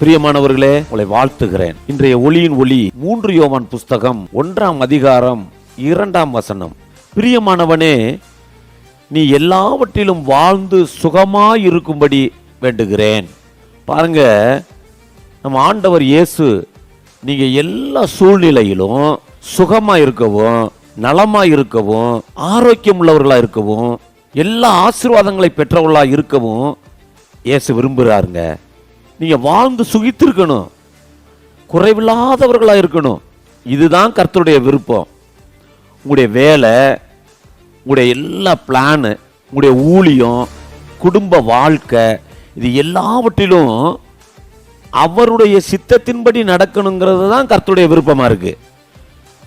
பிரியமானவர்களே உங்களை வாழ்த்துகிறேன். இன்றைய ஒளியின் ஒளி மூன்று யோவான் புஸ்தகம் ஒன்றாம் அதிகாரம் இரண்டாம் வசனம். பிரியமானவனே நீ எல்லாவற்றிலும் வாழ்ந்து சுகமாய் இருக்கும்படி வேண்டுகிறேன். பாருங்க நம்ம ஆண்டவர் இயேசு நீங்கள் எல்லா சூழ்நிலையிலும் சுகமாக இருக்கவும் நலமாக இருக்கவும் ஆரோக்கியம் உள்ளவர்களாக இருக்கவும் எல்லா ஆசீர்வாதங்களை பெற்றவர்களாக இருக்கவும் இயேசு விரும்புகிறாருங்க. நீங்கள் வாழ்ந்து சுகித்திருக்கணும். குறைவில்லாதவர்களாக இருக்கணும். இதுதான் கர்த்தருடைய விருப்பம். உங்களுடைய வேலை உங்களுடைய எல்லா பிளானு உங்களுடைய ஊழியம் குடும்ப வாழ்க்கை இது எல்லாவற்றிலும் அவருடைய சித்தத்தின்படி நடக்கணுங்கிறது தான் கர்த்தருடைய விருப்பமாக இருக்குது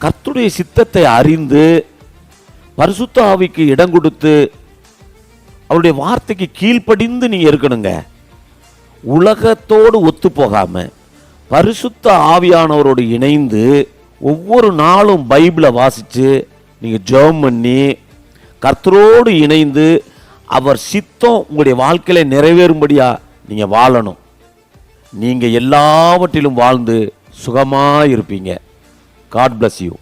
கர்த்தருடைய சித்தத்தை அறிந்து பரிசுத்த ஆவிக்கு இடம் கொடுத்து அவருடைய வார்த்தைக்கு கீழ்ப்படிந்து நீங்கள் இருக்கணுங்க. உலகத்தோடு ஒத்து போகாமல் பரிசுத்த ஆவியானவரோடு இணைந்து ஒவ்வொரு நாளும் பைபிளை வாசித்து நீங்கள் ஜெபம் பண்ணி கர்த்தரோடு இணைந்து அவர் சித்தம் உங்களுடைய வாழ்க்கையில நிறைவேறும்படியாக நீங்கள் வாழணும். நீங்கள் எல்லாவற்றிலும் வாழ்ந்து சுகமாக இருப்பீங்க காட் பிளஸ் யூ